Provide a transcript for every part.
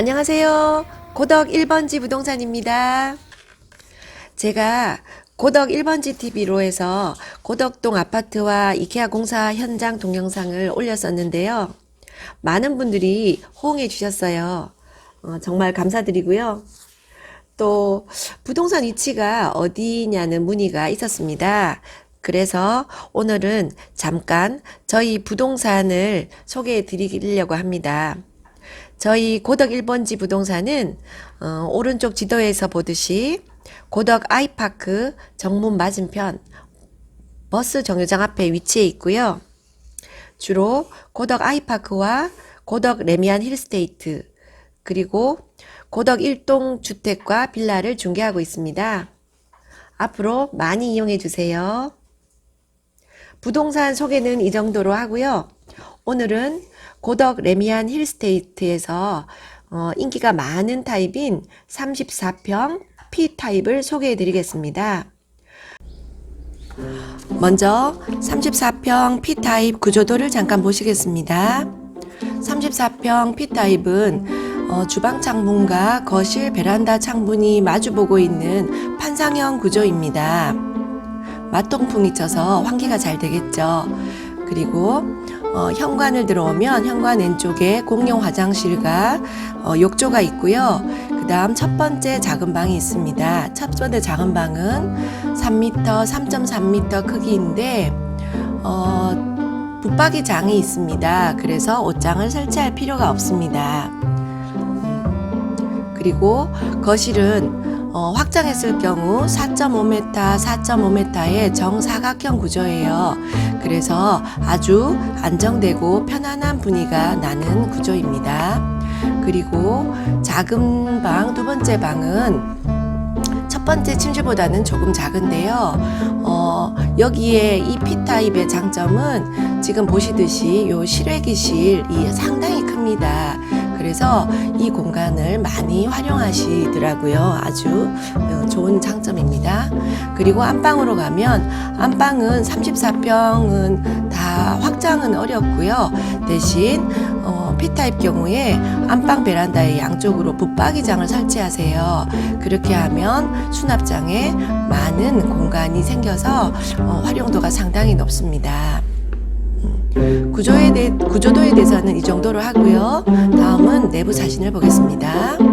안녕하세요. 고덕 1번지 부동산입니다. 제가 고덕 1번지 TV로 해서 고덕동 아파트와 이케아 공사 현장 동영상을 올렸었는데요. 많은 분들이 호응해 주셨어요. 어, 정말 감사드리고요. 또 부동산 위치가 어디냐는 문의가 있었습니다. 그래서 오늘은 잠깐 저희 부동산을 소개해 드리려고 합니다. 저희 고덕 1번지 부동산은 어, 오른쪽 지도에서 보듯이 고덕 아이파크 정문 맞은편 버스 정류장 앞에 위치해 있고요. 주로 고덕 아이파크와 고덕 레미안 힐스테이트 그리고 고덕 일동 주택과 빌라를 중개하고 있습니다. 앞으로 많이 이용해 주세요. 부동산 소개는 이 정도로 하고요. 오늘은 고덕 레미안 힐스테이트에서 어, 인기가 많은 타입인 34평 P 타입을 소개해 드리겠습니다. 먼저 34평 P 타입 구조도를 잠깐 보시겠습니다. 34평 P 타입은 어, 주방 창문과 거실 베란다 창문이 마주보고 있는 판상형 구조입니다. 맞동풍이 쳐서 환기가 잘 되겠죠. 그리고 어, 현관을 들어오면 현관 왼쪽에 공용 화장실과 어, 욕조가 있고요. 그 다음 첫 번째 작은 방이 있습니다. 첫 번째 작은 방은 3m, 3.3m 크기인데, 어, 붙박이 장이 있습니다. 그래서 옷장을 설치할 필요가 없습니다. 그리고 거실은 어, 확장했을 경우 4.5m, 4.5m의 정사각형 구조예요. 그래서 아주 안정되고 편안한 분위기가 나는 구조입니다. 그리고 작은 방, 두 번째 방은 첫 번째 침실보다는 조금 작은데요. 어, 여기에 이 P타입의 장점은 지금 보시듯이 요 실외기실이 상당히 큽니다. 그래서 이 공간을 많이 활용하시더라고요. 아주 어, 좋은 장점입니다. 그리고 안방으로 가면 안방은 34평은 다 확장은 어렵고요. 대신 어, P타입 경우에 안방 베란다의 양쪽으로 붙박이장을 설치하세요. 그렇게 하면 수납장에 많은 공간이 생겨서 어, 활용도가 상당히 높습니다. 구조에 대, 구조도에 대해서는 이 정도로 하고요. 다음은 내부 사진을 보겠습니다.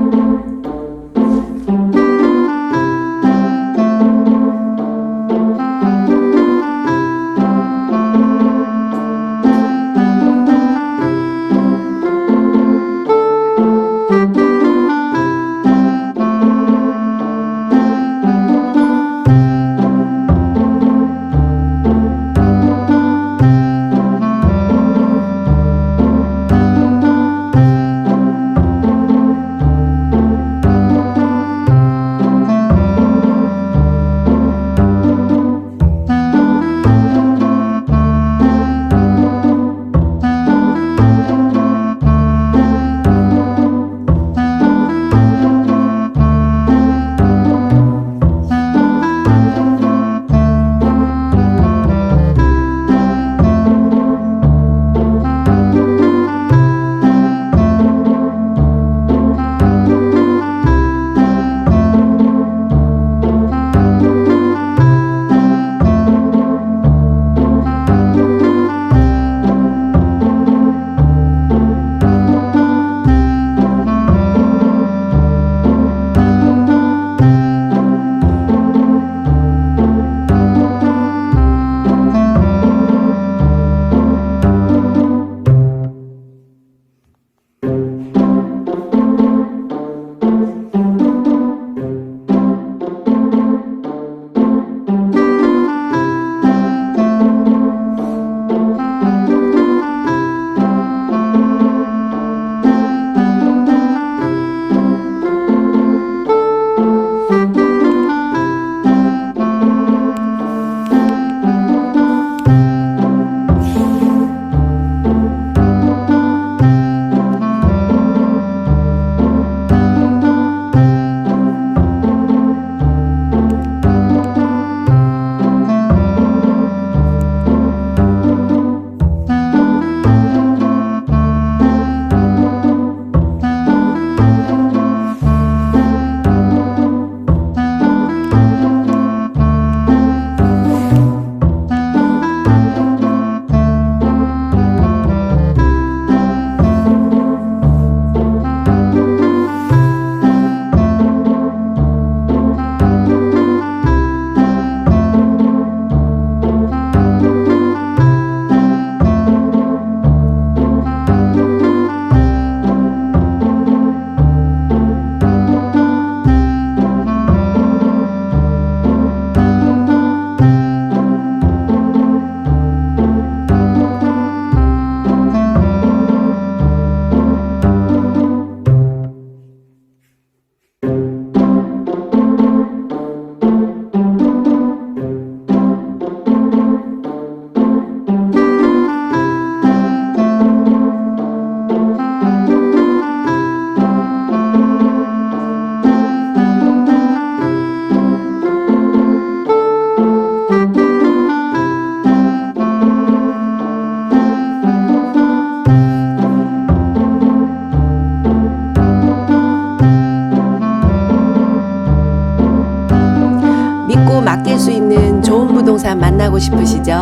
믿고 맡길 수 있는 좋은 부동산 만나고 싶으시죠?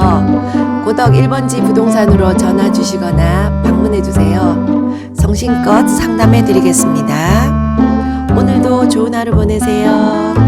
고덕 1번지 부동산으로 전화 주시거나 방문해 주세요. 성심껏 상담해 드리겠습니다. 오늘도 좋은 하루 보내세요.